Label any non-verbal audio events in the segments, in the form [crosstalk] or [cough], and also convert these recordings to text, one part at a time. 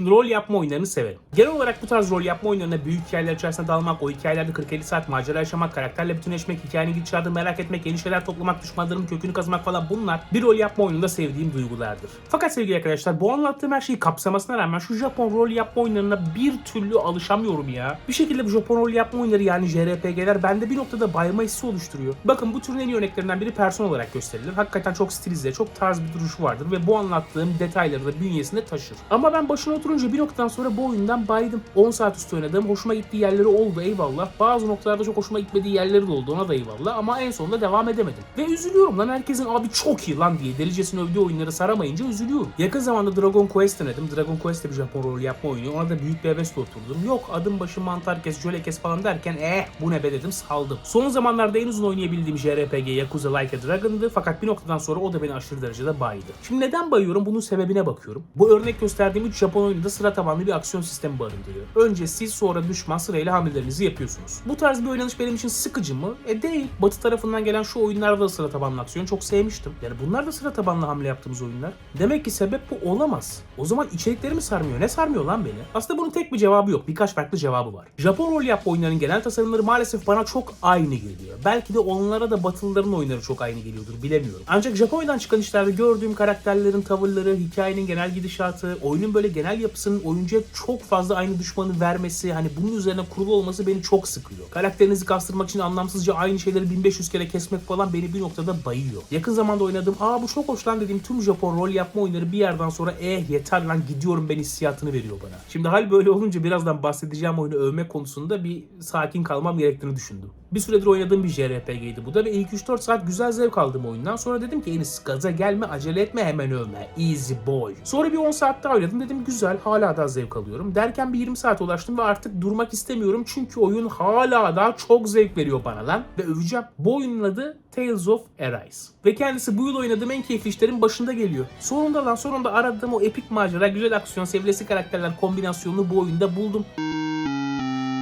Şimdi rol yapma oyunlarını severim. Genel olarak bu tarz rol yapma oyunlarına büyük hikayeler içerisinde dalmak, o hikayelerde 40-50 saat macera yaşamak, karakterle bütünleşmek, hikayenin gidişatını merak etmek, yeni şeyler toplamak, düşmanların kökünü kazımak falan bunlar bir rol yapma oyununda sevdiğim duygulardır. Fakat sevgili arkadaşlar bu anlattığım her şeyi kapsamasına rağmen şu Japon rol yapma oyunlarına bir türlü alışamıyorum ya. Bir şekilde bu Japon rol yapma oyunları yani JRPG'ler bende bir noktada bayma hissi oluşturuyor. Bakın bu türün en iyi örneklerinden biri Persona olarak gösterilir. Hakikaten çok stilize, çok tarz bir duruşu vardır ve bu anlattığım detayları da bünyesinde taşır. Ama ben başına oturunca bir noktadan sonra bu oyundan baydım. 10 saat üstü oynadım. Hoşuma gittiği yerleri oldu eyvallah. Bazı noktalarda çok hoşuma gitmediği yerleri de oldu ona da eyvallah. Ama en sonunda devam edemedim. Ve üzülüyorum lan herkesin abi çok iyi lan diye delicesine övdüğü oyunları saramayınca üzülüyorum. Yakın zamanda Dragon Quest denedim. Dragon Quest de bir Japon rol yapma oyunu. Ona da büyük bir hevesle oturdum. Yok adım başı mantar kes, jöle kes falan derken eh bu ne be dedim saldım. Son zamanlarda en uzun oynayabildiğim JRPG Yakuza Like a Dragon'dı. Fakat bir noktadan sonra o da beni aşırı derecede baydı. Şimdi neden bayıyorum? Bunun sebebine bakıyorum. Bu örnek gösterdiğim 3 Japon oyununda sıra tabanlı bir aksiyon sistemi barındırıyor. Önce siz sonra düşman sırayla hamlelerinizi yapıyorsunuz. Bu tarz bir oynanış benim için sıkıcı mı? E değil. Batı tarafından gelen şu oyunlarda da sıra tabanlı aksiyon çok sevmiştim. Yani bunlar da sıra tabanlı hamle yaptığımız oyunlar. Demek ki sebep bu olamaz. O zaman içerikleri mi sarmıyor? Ne sarmıyor lan beni? Aslında bunun tek bir cevabı yok. Birkaç farklı cevabı var. Japon rol yapma oyunlarının genel tasarımları maalesef bana çok aynı geliyor. Belki de onlara da batılıların oyunları çok aynı geliyordur bilemiyorum. Ancak Japonya'dan çıkan işlerde gördüğüm karakterlerin tavırları, hikayenin genel gidişatı, oyunun böyle genel yapısının oyuncuya çok fazla aynı düşmanı vermesi, hani bunun üzerine kurulu olması beni çok sıkıyor. Karakterinizi kastırmak için anlamsızca aynı şeyleri 1500 kere kesmek falan beni bir noktada bayıyor. Yakın zamanda oynadığım, aa bu çok hoş lan dediğim tüm Japon rol yapma oyunları bir yerden sonra eh yeter lan gidiyorum ben hissiyatını veriyor bana. Şimdi hal böyle olunca birazdan bahsedeceğim oyunu övme konusunda bir sakin kalmam gerektiğini düşündüm. Bir süredir oynadığım bir JRPG'ydi bu da ve ilk 3-4 saat güzel zevk aldım oyundan. Sonra dedim ki Enis gaza gelme acele etme hemen övme. Easy boy. Sonra bir 10 saat daha oynadım dedim güzel hala daha zevk alıyorum. Derken bir 20 saat ulaştım ve artık durmak istemiyorum çünkü oyun hala daha çok zevk veriyor bana lan. Ve öveceğim. Bu oyunun adı Tales of Arise. Ve kendisi bu yıl oynadığım en keyifli işlerin başında geliyor. Sonunda lan sonunda aradığım o epik macera, güzel aksiyon, seviyesi karakterler kombinasyonunu bu oyunda buldum.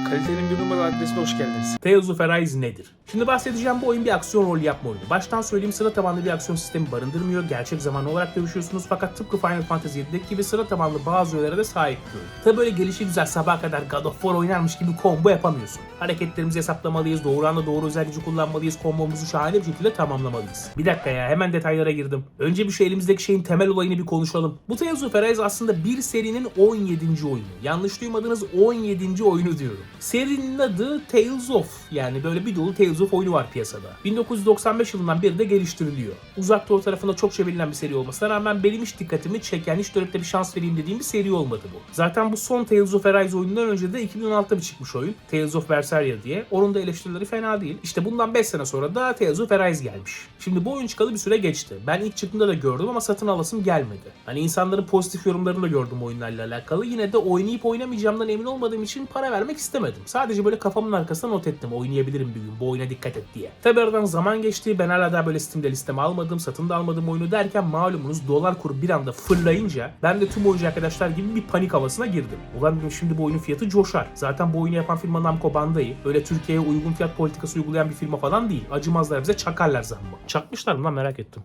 Kalitenin bir numara adresine hoş geldiniz. Of Arise nedir? Şimdi bahsedeceğim bu oyun bir aksiyon rol yapma oyunu. Baştan söyleyeyim sıra tabanlı bir aksiyon sistemi barındırmıyor. Gerçek zamanlı olarak dövüşüyorsunuz fakat tıpkı Final Fantasy 7'deki gibi sıra tabanlı bazı öğelere de sahip bir oyun. Tabi böyle gelişi güzel sabaha kadar God of War oynarmış gibi combo yapamıyorsun. Hareketlerimizi hesaplamalıyız, doğru anda doğru özel gücü kullanmalıyız, kombomuzu şahane bir şekilde tamamlamalıyız. Bir dakika ya hemen detaylara girdim. Önce bir şu elimizdeki şeyin temel olayını bir konuşalım. Bu Tales Arise aslında bir serinin 17. oyunu. Yanlış duymadınız 17. oyunu diyorum. Serinin adı Tales of. Yani böyle bir dolu Tales of oyunu var piyasada. 1995 yılından beri de geliştiriliyor. Uzak Doğu tarafında çokça bilinen bir seri olmasına rağmen benim hiç dikkatimi çeken, hiç dönüp bir şans vereyim dediğim bir seri olmadı bu. Zaten bu son Tales of Arise oyunundan önce de 2016'da bir çıkmış oyun. Tales of Berseria diye. Onun da eleştirileri fena değil. İşte bundan 5 sene sonra da Tales of Arise gelmiş. Şimdi bu oyun çıkalı bir süre geçti. Ben ilk çıktığında da gördüm ama satın alasım gelmedi. Hani insanların pozitif yorumlarını da gördüm oyunlarla alakalı. Yine de oynayıp oynamayacağımdan emin olmadığım için para vermek istemedim. Sadece böyle kafamın arkasına not ettim. Oynayabilirim bir gün. Bu oyuna dikkat et diye. Tabi aradan zaman geçti. Ben hala daha böyle Steam'de listeme almadım. Satın da almadım oyunu derken malumunuz dolar kuru bir anda fırlayınca ben de tüm oyuncu arkadaşlar gibi bir panik havasına girdim. Ulan şimdi bu oyunun fiyatı coşar. Zaten bu oyunu yapan firma Namco Bandai. Öyle Türkiye'ye uygun fiyat politikası uygulayan bir firma falan değil. Acımazlar bize çakarlar zammı. Çakmışlar mı lan merak ettim.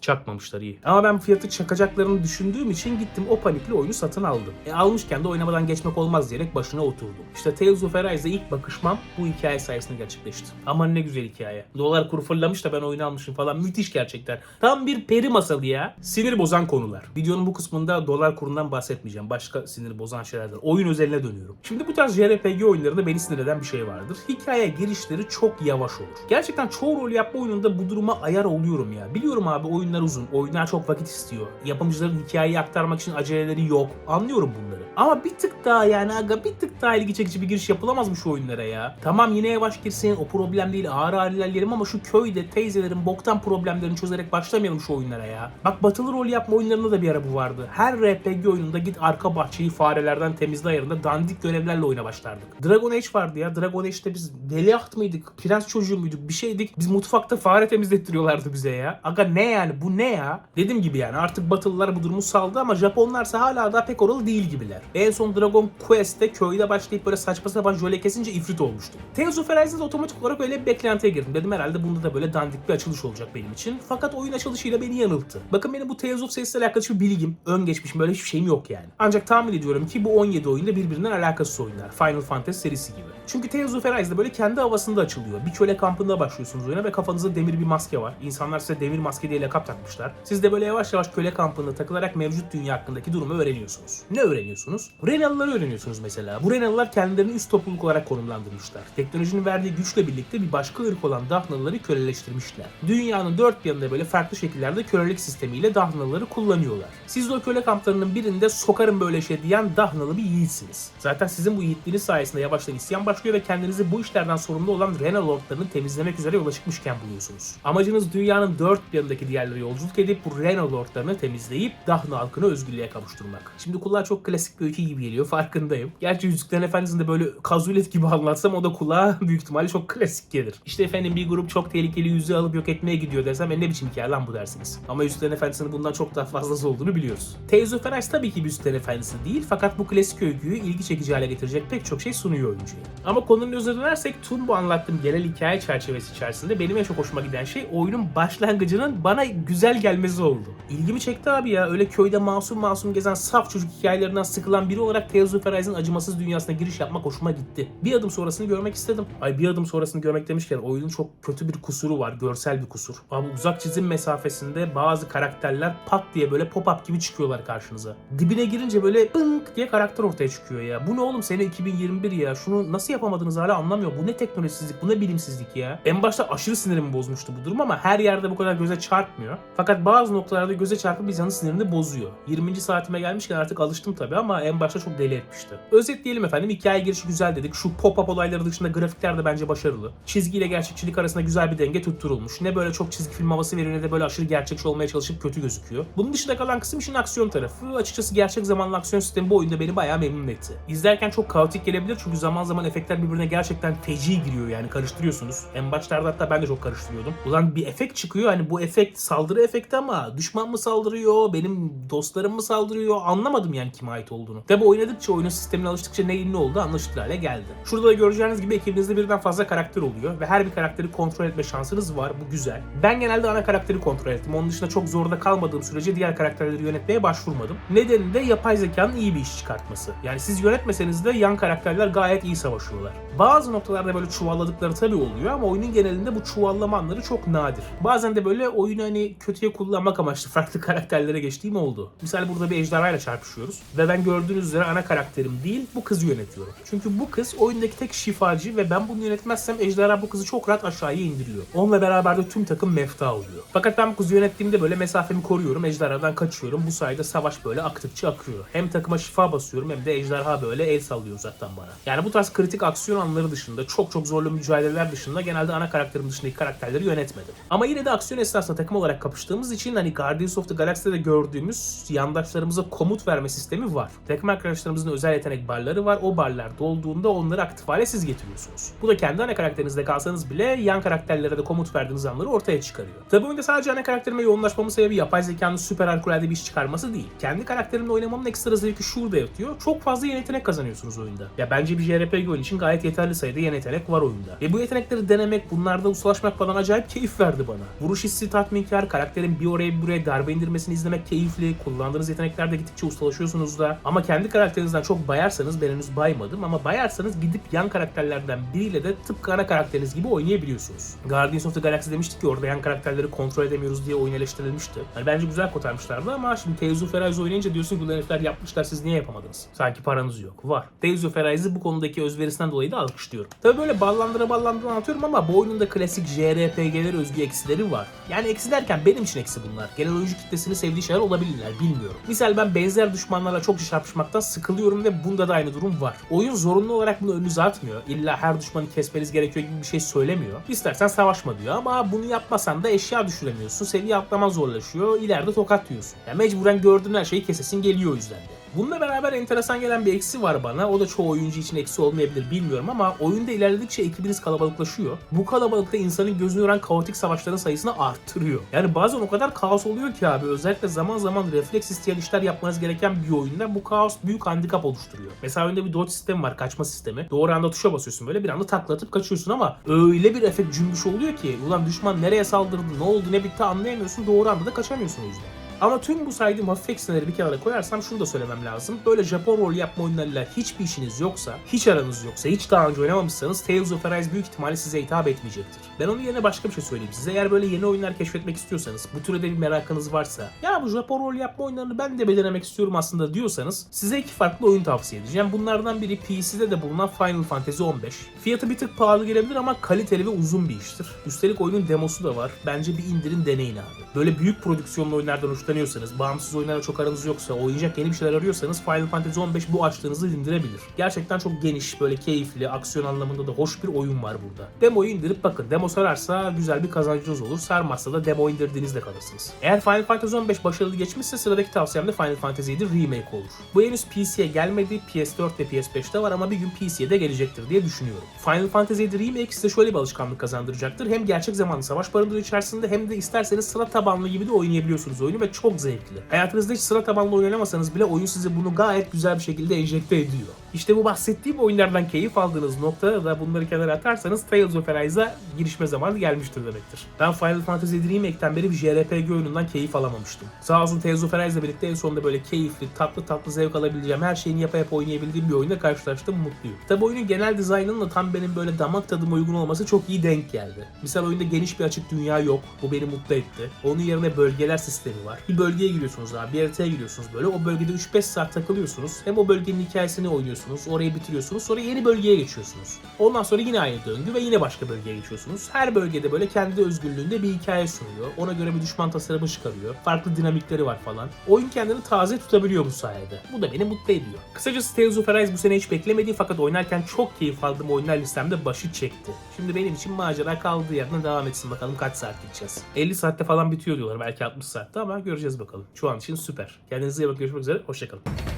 Çakmamışlar iyi. Ama ben fiyatı çakacaklarını düşündüğüm için gittim o panikli oyunu satın aldım. E almışken de oynamadan geçmek olmaz diyerek başına oturdum. İşte Tales of Arise'da ilk bakışmam bu hikaye sayesinde gerçekleşti. Aman ne güzel hikaye. Dolar kuru fırlamış da ben oyunu almışım falan. Müthiş gerçekten. Tam bir peri masalı ya. Sinir bozan konular. Videonun bu kısmında dolar kurundan bahsetmeyeceğim. Başka sinir bozan şeylerden. Oyun özeline dönüyorum. Şimdi bu tarz JRPG oyunlarında beni sinir eden bir şey vardır. Hikaye girişleri çok yavaş olur. Gerçekten çoğu rol yapma oyununda bu duruma ayar oluyorum ya. Biliyorum abi oyunlar uzun. Oyunlar çok vakit istiyor. Yapımcıların hikayeyi aktarmak için aceleleri yok. Anlıyorum bunları. Ama bir tık daha yani aga bir tık daha ilgi çekici bir giriş yapılamaz mı şu oyunlara ya? Tamam yine yavaş girsin o problem değil ağır ağır ilerleyelim ama şu köyde teyzelerin boktan problemlerini çözerek başlamayalım şu oyunlara ya. Bak batılı rol yapma oyunlarında da bir ara bu vardı. Her RPG oyununda git arka bahçeyi farelerden temizle ayarında dandik görevlerle oyuna başlardık. Dragon Age vardı ya. Dragon Age'de biz veliaht mıydık? Prens çocuğu muyduk? Bir şeydik. Biz mutfakta fare temizlettiriyorlardı bize ya. Aga ne yani? Bu ne ya? Dediğim gibi yani artık Batılılar bu durumu saldı ama Japonlarsa hala daha pek oralı değil gibiler. En son Dragon Quest'te köyde başlayıp böyle saçma sapan jöle kesince ifrit olmuştum. Tales of Arise'de otomatik olarak öyle bir beklentiye girdim. Dedim herhalde bunda da böyle dandik bir açılış olacak benim için. Fakat oyun açılışıyla beni yanılttı. Bakın benim bu Tales of serisiyle alakalı hiçbir bilgim, ön geçmişim böyle hiçbir şeyim yok yani. Ancak tahmin ediyorum ki bu 17 oyunda birbirinden alakasız oyunlar. Final Fantasy serisi gibi. Çünkü Tales of Arise'de böyle kendi havasında açılıyor. Bir köle kampında başlıyorsunuz oyuna ve kafanızda demir bir maske var. İnsanlar size demir maske diye lakap takmışlar. Siz de böyle yavaş yavaş köle kampında takılarak mevcut dünya hakkındaki durumu öğreniyorsunuz. Ne öğreniyorsunuz? Renalıları öğreniyorsunuz mesela. Bu Renalılar kendilerini üst topluluk olarak konumlandırmışlar. Teknolojinin verdiği güçle birlikte bir başka ırk olan Dahnalıları köleleştirmişler. Dünyanın dört bir yanında böyle farklı şekillerde kölelik sistemiyle Dahnalıları kullanıyorlar. Siz de o köle kamplarının birinde sokarım böyle şey diyen Dahnalı bir yiğitsiniz. Zaten sizin bu yiğitliğiniz sayesinde yavaştan isyan başlıyor ve kendinizi bu işlerden sorumlu olan Rena Lordlarını temizlemek üzere yola çıkmışken buluyorsunuz. Amacınız dünyanın dört bir yanındaki diğerleri yolculuk edip bu Rena Lordlarını temizleyip Dahna halkını özgürlüğe kavuşturmak. Şimdi kulağa çok klasik bir öykü gibi geliyor farkındayım. Gerçi Yüzüklerin Efendisi'nde böyle kazulet gibi anlatsam o da kulağa [laughs] büyük ihtimalle çok klasik gelir. İşte efendim bir grup çok tehlikeli yüzüğü alıp yok etmeye gidiyor desem e ne biçim hikaye lan bu dersiniz. Ama Yüzüklerin Efendisi'nin bundan çok daha fazlası olduğunu biliyoruz. Tales of tabii ki bir Yüzüklerin Efendisi değil fakat bu klasik öyküyü ilgi çekici hale getirecek pek çok şey sunuyor oyuncuya. Ama konunun özüne dönersek tüm bu anlattığım genel hikaye çerçevesi içerisinde benim en çok hoşuma giden şey oyunun başlangıcının bana güzel gelmesi oldu. İlgimi çekti abi ya. Öyle köyde masum masum gezen saf çocuk hikayelerinden sıkılan biri olarak of Arise'ın acımasız dünyasına giriş yapmak hoşuma gitti. Bir adım sonrasını görmek istedim. Ay bir adım sonrasını görmek demişken oyunun çok kötü bir kusuru var. Görsel bir kusur. Abi uzak çizim mesafesinde bazı karakterler pat diye böyle pop-up gibi çıkıyorlar karşınıza. Dibine girince böyle bınk diye karakter ortaya çıkıyor ya. Bu ne oğlum sene 2021 ya. Şunu nasıl yapamadınız hala anlamıyorum. Bu ne teknolojisizlik, bu ne bilimsizlik ya. En başta aşırı sinirimi bozmuştu bu durum ama her yerde bu kadar göze çarpmıyor. Fakat bazı noktalarda göze çarpıp bir canın sinirini bozuyor. 20. saatime gelmişken artık alıştım tabii ama en başta çok deli etmişti. Özetleyelim efendim. Hikaye girişi güzel dedik. Şu pop-up olayları dışında grafikler de bence başarılı. Çizgiyle gerçekçilik arasında güzel bir denge tutturulmuş. Ne böyle çok çizgi film havası veriyor ne de böyle aşırı gerçekçi olmaya çalışıp kötü gözüküyor. Bunun dışında kalan kısım işin aksiyon tarafı. Açıkçası gerçek zamanlı aksiyon sistemi bu oyunda beni bayağı memnun etti. İzlerken çok kaotik gelebilir çünkü zaman zaman efektler birbirine gerçekten feci giriyor yani karıştırıyorsunuz. En başlarda hatta ben de çok karıştırıyordum. Ulan bir efekt çıkıyor hani bu efekt saldırı efekti ama düşman mı saldırıyor, benim dostlarım mı saldırıyor anlamadım yani kime ait olduğunu. Tabi oynadıkça oyunun sistemine alıştıkça neyin ne olduğu anlaşılır hale geldi. Şurada da göreceğiniz gibi ekibinizde birden fazla karakter oluyor ve her bir karakteri kontrol etme şansınız var. Bu güzel. Ben genelde ana karakteri kontrol ettim. Onun dışında çok zorda kalmadığım sürece diğer karakterleri yönetmeye başvurmadım. Nedeni de yapay zekanın iyi bir iş çıkartması. Yani siz yönetmeseniz de yan karakterler gayet iyi savaşıyorlar. Bazı noktalarda böyle çuvalladıkları tabii oluyor ama oyunun genelinde bu çuvallama anları çok nadir. Bazen de böyle oyunu hani kötüye kullanmak amaçlı farklı [laughs] karakterlere geçtiğim oldu. Misal burada bir ejderhayla çarpışıyoruz ve ben gördüğünüz üzere ana karakterim değil bu kızı yönetiyorum. Çünkü bu kız oyundaki tek şifacı ve ben bunu yönetmezsem ejderha bu kızı çok rahat aşağıya indiriyor. Onunla beraber de tüm takım mefta oluyor. Fakat ben bu kızı yönettiğimde böyle mesafemi koruyorum, ejderhadan kaçıyorum. Bu sayede savaş böyle aktıkça akıyor. Hem takıma şifa basıyorum hem de ejderha böyle el sallıyor uzaktan bana. Yani bu tarz kritik aksiyon anları dışında, çok çok zorlu mücadeleler dışında genelde ana karakterim dışındaki karakterleri yönetmedim. Ama yine de aksiyon esnasında takım olarak kapıştığımız için hani Guardians of the Galaxy'de de gördüğümüz yandaşlarımıza komut verme sistemi var. Takım arkadaşlarımızın özel yetenek barları var. O barlar dolduğunda onları aktif hale siz getiriyorsunuz. Bu da kendi ana karakterinizde kalsanız bile yan karakterlere de komut verdiğiniz anları ortaya çıkarıyor. Tabi oyunda sadece ana karakterime yoğunlaşmamın sebebi yapay zekanın süper harikulade bir iş çıkarması değil. Kendi karakterimle oynamamın ekstra zevki şurada yatıyor. Çok fazla yeni yetenek kazanıyorsunuz oyunda. Ya bence bir JRPG oyun için gayet yeterli sayıda yeni yetenek var oyunda. Ve bu yetenekleri denemek, bunlarda ustalaşmak falan acayip keyif verdi bana. Vuruş hissi tatminkar, karakterin bir oraya bir buraya darbe indirmesini izlemek keyifli. Kullandığınız yeteneklerde gittikçe ustalaşıyorsunuz da. Ama kendi karakterinizden çok bayarsanız, ben henüz baymadım ama bayarsanız gidip yan karakterlerden biriyle de tıpkı ana karakteriniz gibi oynayabiliyorsunuz. Guardians of the Galaxy demiştik ki orada yan karakterleri kontrol edemiyoruz diye oyun eleştirilmişti. Yani bence güzel kotarmışlardı ama şimdi of Arise oynayınca diyorsun ki bu herifler yapmışlar siz niye yapamadınız? Sanki paranız yok. Var. Of Arise'ı bu konudaki özverisinden dolayı da alkışlıyorum. Tabi böyle ballandıra ballandıra anlatıyorum ama bu oyunun da klasik JRPG'lere özgü eksileri var. Yani eksi derken benim için eksi bunlar. Genel oyuncu kitlesini sevdiği şeyler olabilirler bilmiyorum. Misal ben benzer düşmanlarla çok çarpışmaktan sıkılıyorum ve bunda da aynı durum var. Oyun zorunlu olarak bunu önünüze atmıyor. İlla her düşmanı kesmeniz gerekiyor gibi bir şey söylemiyor. İstersen savaşma diyor ama bunu yapmasan da eşya düşüremiyorsun. Seviye atlaman zorlaşıyor. İleride tokat yiyorsun. Yani mecburen gördüğün her şeyi kesesin geliyor o yüzden de. Bununla beraber enteresan gelen bir eksi var bana. O da çoğu oyuncu için eksi olmayabilir bilmiyorum ama oyunda ilerledikçe ekibiniz kalabalıklaşıyor. Bu kalabalıkta insanın gözünü yoran kaotik savaşların sayısını arttırıyor. Yani bazen o kadar kaos oluyor ki abi özellikle zaman zaman refleks isteyen işler yapmanız gereken bir oyunda bu kaos büyük handikap oluşturuyor. Mesela oyunda bir dodge sistemi var, kaçma sistemi. Doğru anda tuşa basıyorsun böyle bir anda takla atıp kaçıyorsun ama öyle bir efekt cümbüş oluyor ki ulan düşman nereye saldırdı, ne oldu, ne bitti anlayamıyorsun. Doğru anda da kaçamıyorsun o yüzden. Ama tüm bu saydığım hafif eksileri bir kenara koyarsam şunu da söylemem lazım. Böyle Japon rol yapma oyunlarıyla hiçbir işiniz yoksa, hiç aranız yoksa, hiç daha önce oynamamışsanız Tales of Arise büyük ihtimalle size hitap etmeyecektir. Ben onun yerine başka bir şey söyleyeyim size. Eğer böyle yeni oyunlar keşfetmek istiyorsanız, bu türde bir merakınız varsa, ya bu Japon rol yapma oyunlarını ben de bir denemek istiyorum aslında diyorsanız, size iki farklı oyun tavsiye edeceğim. Bunlardan biri PC'de de bulunan Final Fantasy 15. Fiyatı bir tık pahalı gelebilir ama kaliteli ve uzun bir iştir. Üstelik oyunun demosu da var. Bence bir indirin deneyin abi. Böyle büyük prodüksiyonlu oyunlardan hoşlanıyorsanız, bağımsız oyunlarla çok aranız yoksa, oynayacak yeni bir şeyler arıyorsanız Final Fantasy 15 bu açtığınızı indirebilir. Gerçekten çok geniş, böyle keyifli, aksiyon anlamında da hoş bir oyun var burada. Demoyu indirip bakın. Demo sararsa güzel bir kazancınız olur. Sarmazsa da demo indirdiğinizde kalırsınız. Eğer Final Fantasy 15 başarılı geçmişse sıradaki tavsiyem de Final Fantasy 7 Remake olur. Bu henüz PC'ye gelmedi. PS4 ve PS5'te var ama bir gün PC'ye de gelecektir diye düşünüyorum. Final Fantasy 7 Remake size şöyle bir alışkanlık kazandıracaktır. Hem gerçek zamanlı savaş barındığı içerisinde hem de isterseniz sıra tabanlı gibi de oynayabiliyorsunuz oyunu ve çok zevkli. Hayatınızda hiç sıra tabanlı oynamasanız bile oyun size bunu gayet güzel bir şekilde enjekte ediyor. İşte bu bahsettiğim oyunlardan keyif aldığınız noktada da bunları kenara atarsanız Tales of Arise'a girişme zamanı gelmiştir demektir. Ben Final Fantasy 7 Remake'ten beri bir JRPG oyunundan keyif alamamıştım. Sağ olsun Tales of Arise'la birlikte en sonunda böyle keyifli, tatlı tatlı zevk alabileceğim, her şeyini yapa yapa oynayabildiğim bir oyunda karşılaştım, mutluyum. Tabi oyunun genel dizaynının da tam benim böyle damak tadıma uygun olması çok iyi denk geldi. Misal oyunda geniş bir açık dünya yok, bu beni mutlu etti. Onun yerine bölgeler sistemi var. Bir bölgeye giriyorsunuz abi, bir haritaya giriyorsunuz böyle. O bölgede 3-5 saat takılıyorsunuz. Hem o bölgenin hikayesini oynuyorsunuz, orayı bitiriyorsunuz. Sonra yeni bölgeye geçiyorsunuz. Ondan sonra yine aynı döngü ve yine başka bölgeye geçiyorsunuz. Her bölgede böyle kendi özgürlüğünde bir hikaye sunuyor. Ona göre bir düşman tasarımı çıkarıyor. Farklı dinamikleri var falan. Oyun kendini taze tutabiliyor bu sayede. Bu da beni mutlu ediyor. Kısacası Tales of Arise bu sene hiç beklemediğim fakat oynarken çok keyif aldığım oyunlar listemde başı çekti. Şimdi benim için macera kaldığı yerden devam etsin bakalım kaç saat gideceğiz. 50 saatte falan bitiyor diyorlar belki 60 saatte ama göreceğiz bakalım. Şu an için süper. Kendinize iyi bakın görüşmek üzere. Hoşçakalın.